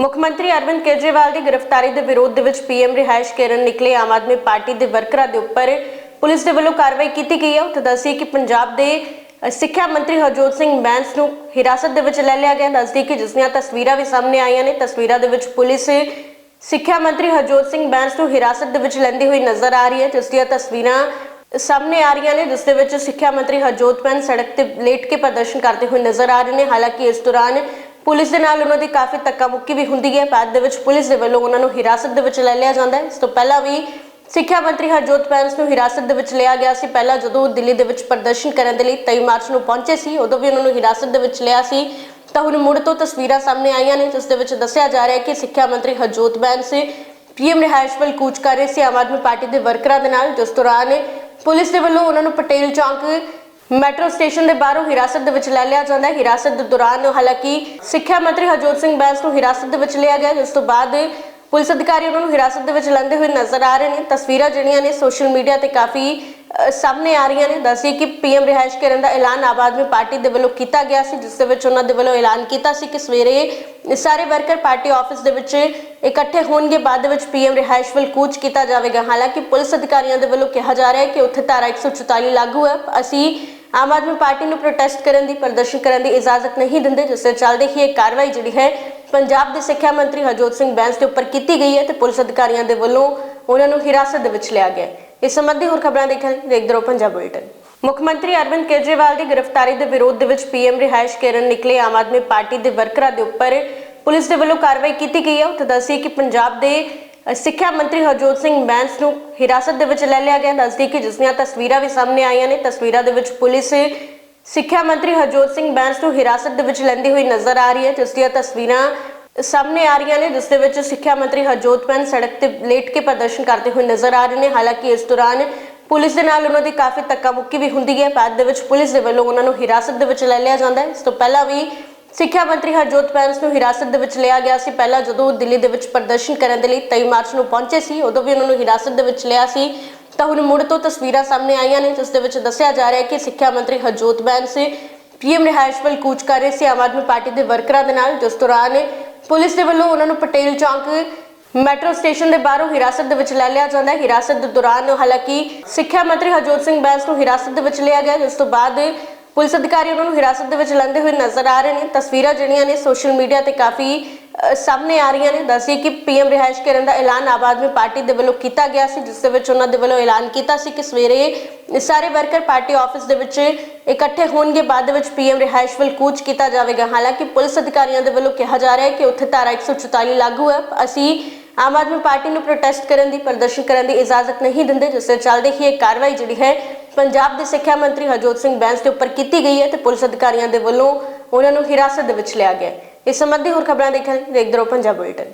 ਮੁੱਖ ਮੰਤਰੀ ਅਰਵਿੰਦ ਕੇਜਰੀਵਾਲ ਦੀ ਗ੍ਰਿਫਤਾਰੀ ਦੇ ਵਿਰੋਧ ਦੇ ਵਿੱਚ ਪੀਐਮ ਰਿਹਾਇਸ਼ ਕੇਰਨ ਨਿਕਲੇ ਆਮ ਆਦਮੀ ਪਾਰਟੀ ਦੇ ਵਰਕਰਾਂ ਦੇ ਉੱਪਰ ਪੁਲਿਸ ਦੇ ਵੱਲੋਂ ਕਾਰਵਾਈ ਕੀਤੀ ਗਈ ਹੈ। ਉੱਥੇ ਦੱਸੀ ਕਿ ਪੰਜਾਬ ਦੇ ਸਿੱਖਿਆ ਮੰਤਰੀ ਹਰਜੋਤ ਸਿੰਘ ਬੈਂਸ ਨੂੰ ਹਿਰਾਸਤ ਦੇ ਵਿੱਚ ਲੈ ਲਿਆ ਗਿਆ। ਦੱਸਦੀ ਕਿ ਜਿਸ ਦੀਆਂ ਤਸਵੀਰਾਂ ਵੀ ਸਾਹਮਣੇ ਆਈਆਂ ਨੇ, ਤਸਵੀਰਾਂ ਦੇ ਵਿੱਚ ਪੁਲਿਸ, ਸਿੱਖਿਆ ਮੰਤਰੀ ਹਰਜੋਤ ਸਿੰਘ ਬੈਂਸ ਨੂੰ ਹਿਰਾਸਤ ਦੇ ਵਿੱਚ ਲੈਂਦੀ ਹੋਈ ਨਜ਼ਰ ਆ ਰਹੀ ਹੈ। ਜਿਸ ਦੀਆਂ ਤਸਵੀਰਾਂ ਸਾਹਮਣੇ ਆ ਰਹੀਆਂ ਨੇ, ਜਿਸ ਦੇ ਵਿੱਚ ਸਿੱਖਿਆ ਮੰਤਰੀ ਹਰਜੋਤ ਬੈਂਸ ਸੜਕ ਤੇ ਲੇਟ ਕੇ ਪ੍ਰਦਰਸ਼ਨ ਕਰਦੇ ਹੋਏ ਨਜ਼ਰ ਆ ਰਹੇ ਨੇ। ਹਾਲਾਂਕਿ ਇਸ ਦੌਰਾਨ ਪੁਲਿਸ ਦੇ ਨਾਲ ਉਹਨਾਂ ਦੀ ਕਾਫੀ ਧੱਕਾ ਮੁੱਕੀ ਵੀ ਹੁੰਦੀ ਹੈ। ਬਾਅਦ ਦੇ ਵਿੱਚ ਪੁਲਿਸ ਦੇ ਵੱਲੋਂ ਉਹਨਾਂ ਨੂੰ ਹਿਰਾਸਤ ਦੇ ਵਿੱਚ ਲੈ ਲਿਆ ਜਾਂਦਾ ਹੈ। ਇਸ ਤੋਂ ਪਹਿਲਾਂ ਵੀ ਸਿੱਖਿਆ ਮੰਤਰੀ ਹਰਜੋਤ ਬੈਂਸ ਨੂੰ ਹਿਰਾਸਤ ਦੇ ਵਿੱਚ ਲਿਆ ਗਿਆ ਸੀ। ਪਹਿਲਾਂ ਜਦੋਂ ਦਿੱਲੀ ਦੇ ਵਿੱਚ ਪ੍ਰਦਰਸ਼ਨ ਕਰਨ ਦੇ ਲਈ 23 ਮਾਰਚ ਨੂੰ ਪਹੁੰਚੇ ਸੀ, ਉਦੋਂ ਵੀ ਉਹਨਾਂ ਨੂੰ ਹਿਰਾਸਤ ਦੇ ਵਿੱਚ ਲਿਆ ਸੀ। ਤਾਂ ਹੁਣ ਮੁੜ ਤੋਂ ਤਸਵੀਰਾਂ ਸਾਹਮਣੇ ਆਈਆਂ ਨੇ, ਜਿਸ ਦੇ ਵਿੱਚ ਦੱਸਿਆ ਜਾ ਰਿਹਾ ਹੈ ਕਿ ਸਿੱਖਿਆ ਮੰਤਰੀ ਹਰਜੋਤ ਬੈਂਸ ਪੀਐਮ ਰਿਹਾਇਸ਼ ਵੱਲ ਕੂਚ ਕਰ ਰਹੇ ਸੀ। ਆਮ ਆਦਮੀ ਪਾਰਟੀ ਦੇ ਵਰਕਰਾਂ ਦੇ ਨਾਲ, ਜਿਸ ਦੌਰਾਨ ਪੁਲਿਸ ਦੇ ਵੱਲੋਂ ਉਹਨਾਂ ਨੂੰ ਪਟੇਲ ਚੌਂਕ ਮੈਟਰੋ ਸਟੇਸ਼ਨ ਦੇ ਬਾਹਰੋਂ ਹਿਰਾਸਤ ਦੇ ਵਿੱਚ ਲੈ ਲਿਆ ਜਾਂਦਾ ਹੈ। ਹਿਰਾਸਤ ਦੇ ਦੌਰਾਨ ਹਾਲਾਂਕਿ ਸਿੱਖਿਆ ਮੰਤਰੀ ਹਰਜੋਤ ਸਿੰਘ ਬੈਂਸ ਨੂੰ ਹਿਰਾਸਤ ਦੇ ਵਿੱਚ ਲਿਆ ਗਿਆ ਜਿਸ ਤੋਂ ਬਾਅਦ ਪੁਲਿਸ ਅਧਿਕਾਰੀ ਉਹਨਾਂ ਨੂੰ ਹਿਰਾਸਤ ਦੇ ਵਿੱਚ ਲੈਂਦੇ ਹੋਏ ਨਜ਼ਰ ਆ ਰਹੇ ਨੇ। ਤਸਵੀਰਾਂ ਜਿਹੜੀਆਂ ਨੇ ਸੋਸ਼ਲ ਮੀਡੀਆ ਤੇ ਕਾਫੀ ਸਾਹਮਣੇ ਆ ਰਹੀਆਂ ਨੇ। ਦੱਸੀ ਕਿ ਪੀਐਮ ਰਿਹਾਇਸ਼ ਕਰਨ ਦਾ ਐਲਾਨ ਆਮ ਆਦਮੀ ਪਾਰਟੀ ਦੇ ਵੱਲੋਂ ਕੀਤਾ ਗਿਆ ਸੀ, ਜਿਸ ਦੇ ਵਿੱਚ ਉਹਨਾਂ ਦੇ ਵੱਲੋਂ ਐਲਾਨ ਕੀਤਾ ਸੀ ਕਿ ਸਵੇਰੇ ਸਾਰੇ ਵਰਕਰ ਪਾਰਟੀ ਆਫਿਸ ਦੇ ਵਿੱਚ ਇਕੱਠੇ ਹੋਣਗੇ। ਬਾਅਦ ਦੇ ਵਿੱਚ ਪੀਐਮ ਰਿਹਾਇਸ਼ ਵੱਲ ਕੂਚ ਕੀਤਾ ਜਾਵੇਗਾ। ਹਾਲਾਂਕਿ ਪੁਲਿਸ ਅਧਿਕਾਰੀਆਂ ਦੇ ਵੱਲੋਂ ਕਿਹਾ ਜਾ ਰਿਹਾ ਹੈ ਕਿ ਉੱਥੇ ਧਾਰਾ 144 ਲਾਗੂ ਹੈ। ਅਸੀਂ ਆਮ ਆਦਮੀ ਪਾਰਟੀ ਨੂੰ ਪ੍ਰੋਟੈਸਟ ਕਰਨ ਦੀ, ਪ੍ਰਦਰਸ਼ਨ ਕਰਨ ਦੀ ਇਜਾਜ਼ਤ ਨਹੀਂ ਦਿੰਦੇ, ਜਿਸ ਦੇ ਚੱਲਦੇ ਹੀ ਇਹ ਕਾਰਵਾਈ ਜਿਹੜੀ ਹੈ ਪੰਜਾਬ ਦੇ ਸਿੱਖਿਆ ਮੰਤਰੀ ਹਰਜੋਤ ਸਿੰਘ ਬੈਂਸ ਦੇ ਉੱਪਰ ਕੀਤੀ ਗਈ ਹੈ ਤੇ ਪੁਲਿਸ ਅਧਿਕਾਰੀਆਂ ਦੇ ਵੱਲੋਂ ਉਹਨਾਂ ਨੂੰ ਹਿਰਾਸਤ ਦੇ ਵਿੱਚ ਲਿਆ ਗਿਆ ਇਸ ਸੰਬੰਧੀ ਹੋਰ ਖਬਰਾਂ ਦੇਖਣ ਲਈ ਦੇਖਦੇ ਰਹੋ ਪੰਜਾਬ ਬੁਲੇਟਿਨ। ਮੁੱਖ ਮੰਤਰੀ ਅਰਵਿੰਦ ਕੇਜਰੀਵਾਲ ਦੀ ਗ੍ਰਿਫਤਾਰੀ ਦੇ ਵਿਰੋਧ ਦੇ ਵਿੱਚ ਪੀਐਮ ਰਿਹਾਇਸ਼ ਕੇਰਨ ਨਿਕਲੇ ਆਮ ਆਦਮੀ ਪਾਰਟੀ ਦੇ ਵਰਕਰਾਂ ਦੇ ਉੱਪਰ ਪੁਲਿਸ ਦੇ ਵੱਲੋਂ ਕਾਰਵਾਈ ਕੀਤੀ ਗਈ ਹੈ। ਉੱਥੇ ਦੱਸੀ ਕਿ ਪੰਜਾਬ ਦੇ ਸਿੱਖਿਆ ਮੰਤਰੀ ਹਰਜੋਤ ਸਿੰਘ ਬੈਂਸ ਨੂੰ ਹਿਰਾਸਤ ਦੇ ਵਿੱਚ ਲੈ ਲਿਆ ਗਿਆ। ਦੱਸਦੀ ਕਿ ਜਿਸ ਦੀਆਂ ਤਸਵੀਰਾਂ ਵੀ ਸਾਹਮਣੇ ਆਈਆਂ ਨੇ। ਤਸਵੀਰਾਂ ਦੇ ਵਿੱਚ ਪੁਲਿਸ ਸਿੱਖਿਆ ਮੰਤਰੀ ਹਰਜੋਤ ਸਿੰਘ ਬੈਂਸ ਨੂੰ ਹਿਰਾਸਤ ਦੇ ਵਿੱਚ ਲੈਂਦੀ ਹੋਈ ਨਜ਼ਰ ਆ ਰਹੀ ਹੈ, ਜਿਸ ਦੀਆਂ ਤਸਵੀਰਾਂ ਸਾਹਮਣੇ ਆ ਰਹੀਆਂ ਨੇ, ਜਿਸ ਦੇ ਵਿੱਚ ਸਿੱਖਿਆ ਮੰਤਰੀ ਹਰਜੋਤ ਬੈਂਸ ਸੜਕ ਤੇ ਲੇਟ ਕੇ ਪ੍ਰਦਰਸ਼ਨ ਕਰਦੇ ਹੋਏ ਨਜ਼ਰ ਆ ਰਹੇ ਨੇ। ਹਾਲਾਂਕਿ ਇਸ ਦੌਰਾਨ ਪੁਲਿਸ ਦੇ ਨਾਲ ਉਹਨਾਂ ਦੀ ਕਾਫੀ ਧੱਕਾ ਮੁੱਕੀ ਵੀ ਹੁੰਦੀ ਹੈ। ਬਾਅਦ ਦੇ ਵਿੱਚ ਪੁਲਿਸ ਦੇ ਵੱਲੋਂ ਉਹਨਾਂ ਨੂੰ ਹਿਰਾਸਤ ਦੇ ਵਿੱਚ ਲੈ ਲਿਆ ਜਾਂਦਾ ਹੈ। ਇਸ ਤੋਂ ਪਹਿਲਾਂ ਵੀ ਸਿੱਖਿਆ ਮੰਤਰੀ ਹਰਜੋਤ ਬੈਂਸ ਨੂੰ ਹਿਰਾਸਤ ਦੇ ਵਿੱਚ ਲਿਆ ਗਿਆ ਸੀ। ਪਹਿਲਾਂ ਜਦੋਂ ਦਿੱਲੀ ਦੇ ਵਿੱਚ ਪ੍ਰਦਰਸ਼ਨ ਕਰਨ ਦੇ ਲਈ 23 ਮਾਰਚ ਨੂੰ ਪਹੁੰਚੇ ਸੀ, ਉਦੋਂ ਵੀ ਉਹਨਾਂ ਨੂੰ ਹਿਰਾਸਤ ਦੇ ਵਿੱਚ ਲਿਆ ਸੀ। ਤਾਂ ਹੁਣ ਮੁੜ ਤੋਂ ਤਸਵੀਰਾਂ ਸਾਹਮਣੇ ਆਈਆਂ ਨੇ, ਜਿਸ ਦੇ ਵਿੱਚ ਦੱਸਿਆ ਜਾ ਰਿਹਾ ਹੈ ਕਿ ਸਿੱਖਿਆ ਮੰਤਰੀ ਹਰਜੋਤ ਬੈਂਸ ਪੀਐਮ ਰਿਹਾਇਸ਼ ਵੱਲ ਕੂਚ ਕਰ ਰਹੇ ਸੀ ਆਮ ਆਦਮੀ ਪਾਰਟੀ ਦੇ ਵਰਕਰਾਂ ਦੇ ਨਾਲ, ਜਿਸ ਦੌਰਾਨ ਪੁਲਿਸ ਦੇ ਵੱਲੋਂ ਉਹਨਾਂ ਨੂੰ ਪਟੇਲ ਚੌਂਕ ਮੈਟਰੋ ਸਟੇਸ਼ਨ ਦੇ ਬਾਹਰੋਂ ਹਿਰਾਸਤ ਦੇ ਵਿੱਚ ਲੈ ਲਿਆ ਜਾਂਦਾ ਹੈ। ਹਿਰਾਸਤ ਦੇ ਦੌਰਾਨ ਹਾਲਾਂਕਿ ਸਿੱਖਿਆ ਮੰਤਰੀ ਹਰਜੋਤ ਸਿੰਘ ਬੈਂਸ ਨੂੰ ਹਿਰਾਸਤ ਦੇ ਵਿੱਚ ਲਿਆ ਗਿਆ, ਜਿਸ ਤੋਂ ਬਾਅਦ ਪੁਲਿਸ ਅਧਿਕਾਰੀ ਉਹਨਾਂ ਨੂੰ ਹਿਰਾਸਤ ਦੇ ਵਿੱਚ ਲੈਂਦੇ ਹੋਏ ਨਜ਼ਰ ਆ ਰਹੇ ਨੇ। ਤਸਵੀਰਾਂ ਜਿਹੜੀਆਂ ਨੇ ਸੋਸ਼ਲ ਮੀਡੀਆ ਤੇ ਕਾਫੀ ਸਾਹਮਣੇ ਆ ਰਹੀਆਂ ਨੇ। ਦੱਸੀ ਕਿ ਪੀਐਮ ਰਿਹਾਇਸ਼ ਕਰਨ ਦਾ ਐਲਾਨ ਆਮ ਆਦਮੀ ਪਾਰਟੀ ਦੇ ਵੱਲੋਂ ਕੀਤਾ ਗਿਆ ਸੀ, ਜਿਸ ਦੇ ਵਿੱਚ ਉਹਨਾਂ ਦੇ ਵੱਲੋਂ ਐਲਾਨ ਕੀਤਾ ਸੀ ਕਿ ਸਵੇਰੇ ਸਾਰੇ ਵਰਕਰ ਪਾਰਟੀ ਆਫਿਸ ਦੇ ਵਿੱਚ ਇਕੱਠੇ ਹੋਣਗੇ। ਬਾਅਦ ਦੇ ਵਿੱਚ ਪੀਐਮ ਰਿਹਾਇਸ਼ ਵੱਲ ਕੂਚ ਕੀਤਾ ਜਾਵੇਗਾ। ਹਾਲਾਂਕਿ ਪੁਲਿਸ ਅਧਿਕਾਰੀਆਂ ਦੇ ਵੱਲੋਂ ਕਿਹਾ ਜਾ ਰਿਹਾ ਹੈ ਕਿ ਉੱਥੇ ਧਾਰਾ 144 ਲਾਗੂ ਹੈ। ਅਸੀਂ ਆਮ ਆਦਮੀ ਪਾਰਟੀ ਨੂੰ ਪ੍ਰੋਟੈਸਟ ਕਰਨ ਦੀ, ਪ੍ਰਦਰਸ਼ਨ ਕਰਨ ਦੀ ਇਜਾਜ਼ਤ ਨਹੀਂ ਦਿੰਦੇ, ਜਿਸ ਦੇ ਚੱਲਦੇ ਹੀ ਇਹ ਕਾਰਵਾਈ ਜਿਹੜੀ ਹੈ ਪੰਜਾਬ ਦੇ ਸਿੱਖਿਆ ਮੰਤਰੀ ਹਰਜੋਤ ਸਿੰਘ ਬੈਂਸ ਦੇ ਉੱਪਰ ਕੀਤੀ ਗਈ ਹੈ ਤੇ ਪੁਲਿਸ ਅਧਿਕਾਰੀਆਂ ਦੇ ਵੱਲੋਂ ਉਹਨਾਂ ਨੂੰ ਹਿਰਾਸਤ ਦੇ ਵਿੱਚ ਲਿਆ ਗਿਆ ਹੈ। ਇਸ ਸੰਬੰਧੀ ਹੋਰ ਖਬਰਾਂ ਦੇਖਣ ਲਈ ਦੇਖਦੇ ਰਹੋ ਪੰਜਾਬ ਬੁਲੇਟਿਨ